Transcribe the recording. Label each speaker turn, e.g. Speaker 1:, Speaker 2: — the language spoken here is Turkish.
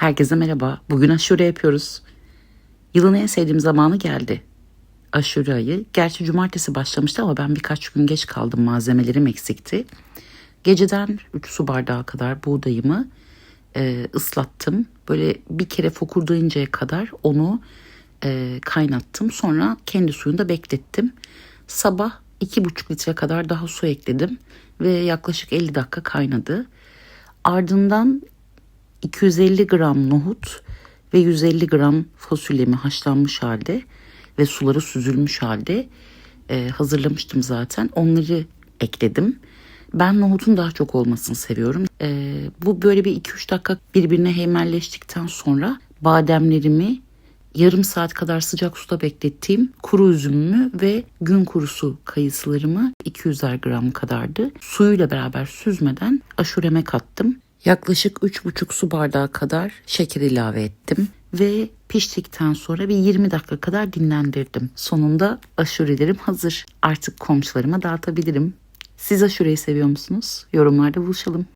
Speaker 1: Herkese merhaba. Bugün aşure yapıyoruz. Yılın en sevdiğim zamanı geldi. Aşure ayı. Gerçi cumartesi başlamıştı ama ben birkaç gün geç kaldım. Malzemelerim eksikti. Geceden 3 su bardağı kadar buğdayımı e, ıslattım. Böyle bir kere fokurdayıncaya kadar onu e, kaynattım. Sonra kendi suyunda beklettim. Sabah 2,5 litre kadar daha su ekledim ve yaklaşık 50 dakika kaynadı. Ardından 250 gram nohut ve 150 gram fasulyemi haşlanmış halde ve suları süzülmüş halde e, hazırlamıştım zaten. Onları ekledim. Ben nohutun daha çok olmasını seviyorum. E, bu böyle bir 2-3 dakika birbirine heymelleştikten sonra bademlerimi yarım saat kadar sıcak suda beklettiğim kuru üzümümü ve gün kurusu kayısılarımı 200'er gram kadardı. Suyuyla beraber süzmeden aşureme kattım. Yaklaşık 3,5 su bardağı kadar şeker ilave ettim ve piştikten sonra bir 20 dakika kadar dinlendirdim. Sonunda aşurelerim hazır. Artık komşularıma dağıtabilirim. Siz aşureyi seviyor musunuz? Yorumlarda buluşalım.